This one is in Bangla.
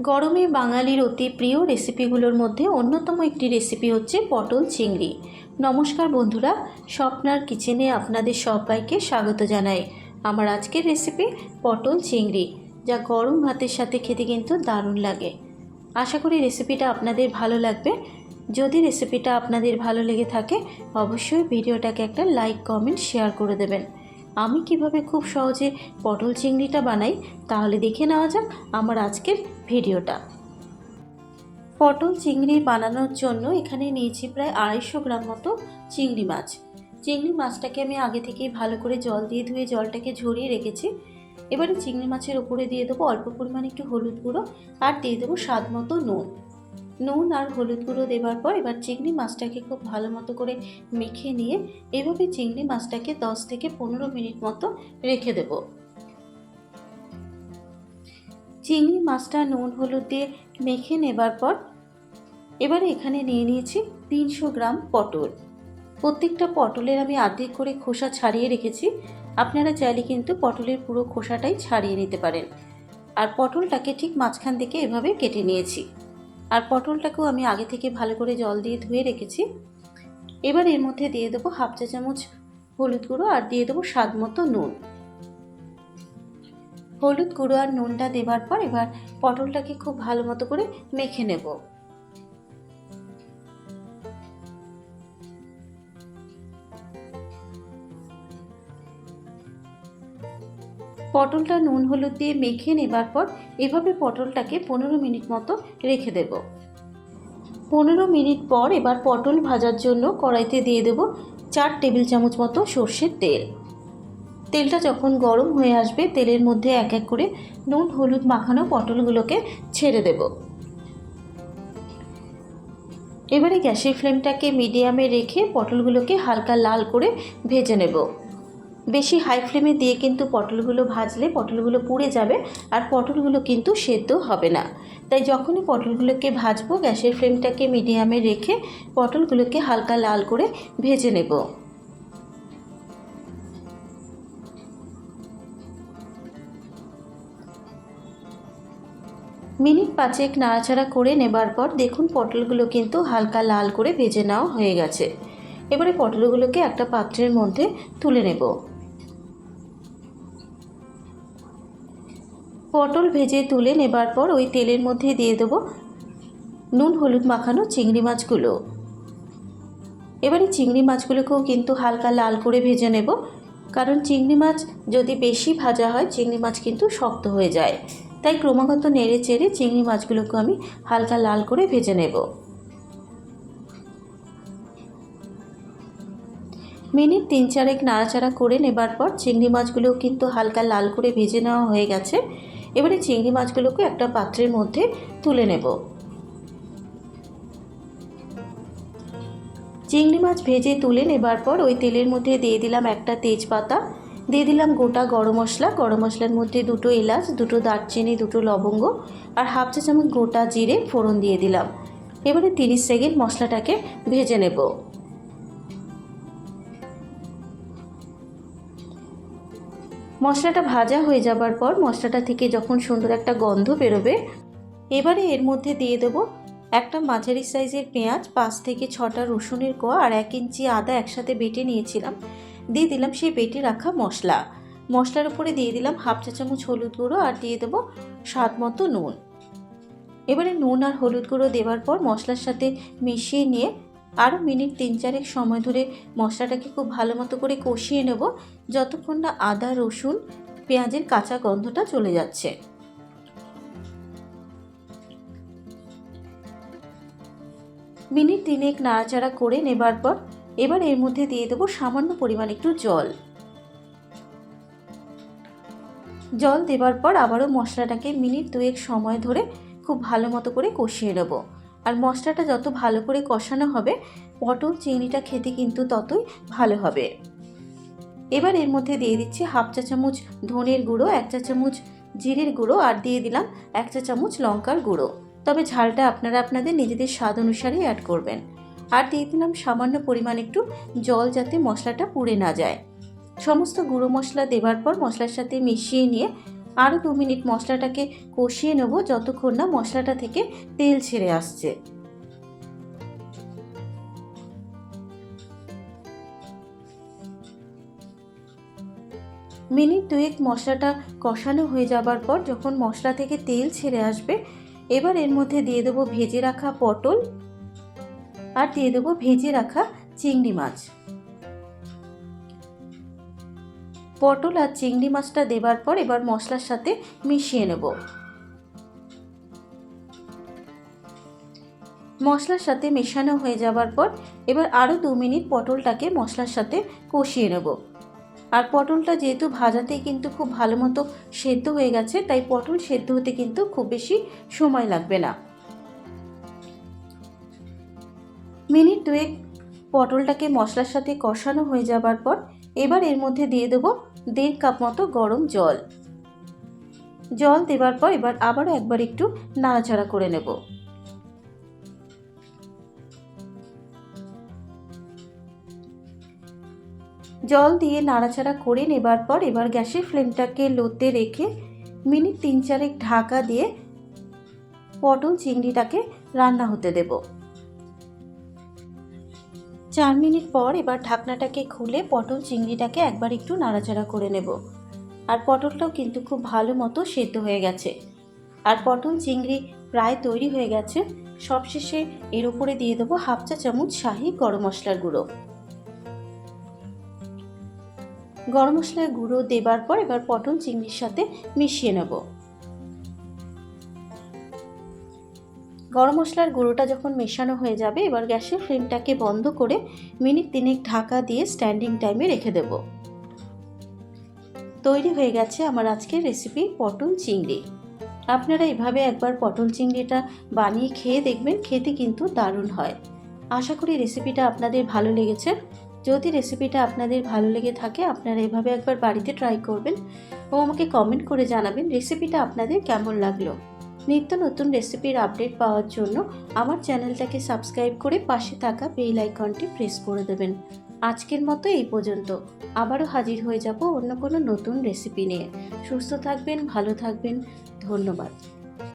গরমে বাঙালির অতি প্রিয় রেসিপিগুলোর মধ্যে অন্যতম একটি রেসিপি হচ্ছে পটল চিংড়ি। নমস্কার বন্ধুরা, স্বপ্নার কিচেনে আপনাদের সবাইকে স্বাগত জানাই। আমার আজকের রেসিপি পটল চিংড়ি, যা গরম ভাতের সাথে খেতে কিন্তু দারুণ লাগে। আশা করি রেসিপিটা আপনাদের ভালো লাগবে। যদি রেসিপিটা আপনাদের ভালো লেগে থাকে, অবশ্যই ভিডিওটাকে একটা লাইক, কমেন্ট, শেয়ার করে দেবেন। আমি কীভাবে খুব সহজে পটল চিংড়িটা বানাই তাহলে দেখে নেওয়া যাক আমার আজকের ভিডিওটা। পটল চিংড়ি বানানোর জন্য এখানে নিয়েছি প্রায় আড়াইশো গ্রাম মতো চিংড়ি মাছ। চিংড়ি মাছটাকে আমি আগে থেকেই ভালো করে জল দিয়ে ধুয়ে জলটাকে ঝরিয়ে রেখেছি। এবারে চিংড়ি মাছের উপরে দিয়ে দেবো অল্প পরিমাণে একটু হলুদ গুঁড়ো আর দিয়ে দেবো স্বাদ মতো নুন। নুন আর হলুদ গুঁড়ো দেওয়ার পর এবার চিংড়ি মাছটাকে খুব ভালো মতো করে মেখে নিয়ে এভাবে চিংড়ি মাছটাকে দশ থেকে পনেরো মিনিট মতো রেখে দেব। চিংড়ি মাছটা নুন, হলুদ দিয়ে মেখে নেবার পর এবারে এখানে নিয়ে নিয়েছি তিনশো গ্রাম পটল। প্রত্যেকটা পটলের আমি আর্ধেক করে খোসা ছাড়িয়ে রেখেছি। আপনারা চাইলে কিন্তু পটলের পুরো খোসাটাই ছাড়িয়ে নিতে পারেন। আর পটলটাকে ঠিক মাঝখান থেকে এভাবে কেটে নিয়েছি। আর পটলটাকেও আমি আগে থেকে ভালো করে জল দিয়ে ধুয়ে রেখেছি। এবার এর মধ্যে দিয়ে দেবো হাফ চা চামচ হলুদ গুঁড়ো আর দিয়ে দেবো স্বাদ মতো নুন। হলুদ গুঁড়ো আর নুনটা দেবার পর এবার পটলটাকে খুব ভালো মতো করে মেখে নেব। পটলটা নুন হলুদ দিয়ে মেখে নেবার পর এভাবে পটলটাকে পনেরো মিনিট মতো রেখে দেব। পনেরো মিনিট পর এবার পটল ভাজার জন্য কড়াইতে দিয়ে দেব চার টেবিল চামচ মতো সর্ষের তেল। তেলটা যখন গরম হয়ে আসবে, তেলের মধ্যে এক এক করে নুন হলুদ মাখানো পটলগুলোকে ছেড়ে দেব। এবারে গ্যাসের ফ্লেমটাকে মিডিয়ামে রেখে পটলগুলোকে হালকা লাল করে ভেজে নেব। বেশি হাই ফ্লেমে দিয়ে কিন্তু পটলগুলো ভাজলে পটলগুলো পুড়ে যাবে আর পটলগুলো কিন্তু সেদ্ধ হবে না। তাই যখনই পটলগুলোকে ভাজবো, গ্যাসের ফ্লেমটাকে মিডিয়ামে রেখে পটলগুলোকে হালকা লাল করে ভেজে নেব। মিনিট পাঁচেক নাড়াচাড়া করে নেবার পর দেখুন পটলগুলো কিন্তু হালকা লাল করে ভেজে নেওয়া হয়ে গেছে। এবারে পটলগুলোকে একটা পাত্রের মধ্যে তুলে নেব। পটল ভেজে তুলে নেবার পর ওই তেলের মধ্যে দিয়ে দেবো নুন, হলুদ মাখানো চিংড়ি মাছগুলো। এবারে চিংড়ি মাছগুলোকেও কিন্তু হালকা লাল করে ভেজে নেব, কারণ চিংড়ি মাছ যদি বেশি ভাজা হয়, চিংড়ি মাছ কিন্তু শক্ত হয়ে যায়। তাই ক্রমাগত নেড়ে চেড়ে চিংড়ি মাছগুলোকে আমি হালকা লাল করে ভেজে নেব। মিনিট তিন চারেক নাড়াচাড়া করে নেবার পর চিংড়ি মাছগুলোও কিন্তু হালকা লাল করে ভেজে নেওয়া হয়ে গেছে। এবারে চিংড়ি মাছগুলোকে একটা পাত্রের মধ্যে তুলে নেব। চিংড়ি মাছ ভেজে তুলে নেবার পর ওই তেলের মধ্যে দিয়ে দিলাম একটা তেজপাতা, দিয়ে দিলাম গোটা গরম মশলা। গরম মশলার মধ্যে দুটো এলাচ, দুটো দারচিনি, দুটো লবঙ্গ আর হাফ চা চামচ গোটা জিরে ফোড়ন দিয়ে দিলাম। এবারে তিরিশ সেকেন্ড মশলাটাকে ভেজে নেব। মশলাটা ভাজা হয়ে যাবার পর মশলাটা থেকে যখন সুন্দর একটা গন্ধ বেরোবে, এবারে এর মধ্যে দিয়ে দেবো একটা মাঝারি সাইজের পেঁয়াজ, পাঁচ থেকে ছটা রসুনের কোয়া আর এক ইঞ্চি আদা একসাথে বেটে নিয়েছিলাম। দিয়ে দিলাম সেই বেটে রাখা মশলা। মশলার উপরে দিয়ে দিলাম হাফ চা চামচ হলুদ গুঁড়ো আর দিয়ে দেবো স্বাদ মতো নুন। এবারে নুন আর হলুদ গুঁড়ো দেওয়ার পর মশলার সাথে মিশিয়ে নিয়ে আরও মিনিট তিন চারেক সময় ধরে মশলাটাকে খুব ভালো মতো করে কষিয়ে নেব, যতক্ষণ না আদা, রসুন, পেঁয়াজের কাঁচা গন্ধটা চলে যাচ্ছে। মিনিট তিনেক নাড়াচাড়া করে নেবার পর এবার এর মধ্যে দিয়ে দেবো সামান্য পরিমাণ একটু জল। জল দেবার পর আবারও মশলাটাকে মিনিট দুয়েক সময় ধরে খুব ভালো মতো করে কষিয়ে নেব। আর মশলাটা যত ভালো করে কষানো হবে, পটল চিংড়িটা খেতে কিন্তু ততই ভালো হবে। এবার এর মধ্যে দিয়ে দিচ্ছি হাফ চা চামচ ধনের গুঁড়ো, এক চা চামচ জিরের গুঁড়ো আর দিয়ে দিলাম এক চা চামচ লঙ্কার গুঁড়ো। তবে ঝালটা আপনারা আপনাদের নিজেদের স্বাদ অনুসারে অ্যাড করবেন। আর দিয়ে দিলাম সামান্য পরিমাণ একটু জল যাতে মশলাটা পুড়ে না যায়। সমস্ত গুঁড়ো মশলা দেবার পর মশলার সাথে মিশিয়ে নিয়ে আরও দু মিনিট মশলাটাকে কষিয়ে নেব, যতক্ষণ না মশলাটা থেকে তেল ছেড়ে আসছে। মিনিট দুয়েক মশলাটা কষানো হয়ে যাবার পর যখন মশলা থেকে তেল ছেড়ে আসবে, এবার এর মধ্যে দিয়ে দেবো ভেজে রাখা পটল আর দিয়ে দেবো ভেজে রাখা চিংড়ি মাছ। পটল আর চিংড়ি মাছটা দেবার পর এবার মশলার সাথে মিশিয়ে নেব। মশলার সাথে মেশানো হয়ে যাবার পর এবার আরও দু মিনিট পটলটাকে মশলার সাথে কষিয়ে নেব। আর পটলটা যেহেতু ভাজাতেই কিন্তু খুব ভালো মতো সেদ্ধ হয়ে গেছে, তাই পটল সেদ্ধ হতে কিন্তু খুব বেশি সময় লাগবে না। মিনিট দুয়েক পটলটাকে মশলার সাথে কষানো হয়ে যাবার পর এবার এর মধ্যে দিয়ে দেবো দেড় কাপ মতো গরম জল। জল দেবার পর এবার আবারও একবার একটু নাড়াচাড়া করে নেব। জল দিয়ে নাড়াচাড়া করে নেবার পর এবার গ্যাসের ফ্লেমটাকে লোতে রেখে মিনিট তিন চারেক ঢাকা দিয়ে পটল চিংড়িটাকে রান্না হতে দেব। চার মিনিট পর এবার ঢাকনাটাকে খুলে পটল চিংড়িটাকে একবার একটু নাড়াচাড়া করে নেব। আর পটলটাও কিন্তু খুব ভালো মতো সেদ্ধ হয়ে গেছে। আর পটল চিংড়ি প্রায় তৈরি হয়ে গেছে। সবশেষে এর উপরে দিয়ে দেবো হাফ চা চামচ শাহি গরম মশলার গুঁড়ো। গরম মশলার গুঁড়ো দেবার পর এবার পটল চিংড়ির সাথে মিশিয়ে নেব। গরম মশলার গুঁড়োটা যখন মেশানো হয়ে যাবে, এবার গ্যাসের ফ্লেমটাকে বন্ধ করে মিনিট তিনেক ঢাকা দিয়ে স্ট্যান্ডিং টাইমে রেখে দেব। তৈরি হয়ে গেছে আমার আজকের রেসিপি পটল চিংড়ি। আপনারা এভাবে একবার পটল চিংড়িটা বানিয়ে খেয়ে দেখবেন, খেতে কিন্তু দারুণ হয়। আশা করি রেসিপিটা আপনাদের ভালো লেগেছে। যদি রেসিপিটা আপনাদের ভালো লেগে থাকে, আপনারা এভাবে একবার বাড়িতে ট্রাই করবেন ও আমাকে কমেন্ট করে জানাবেন রেসিপিটা আপনাদের কেমন লাগল। নিত্য নতুন রেসিপির আপডেট পাওয়ার জন্য আমার চ্যানেলটাকে সাবস্ক্রাইব করে পাশে থাকা বেল আইকনটি প্রেস করে দেবেন। আজকের মতো এই পর্যন্ত। আবারও হাজির হয়ে যাব অন্য কোনো নতুন রেসিপি নিয়ে। সুস্থ থাকবেন, ভালো থাকবেন। ধন্যবাদ।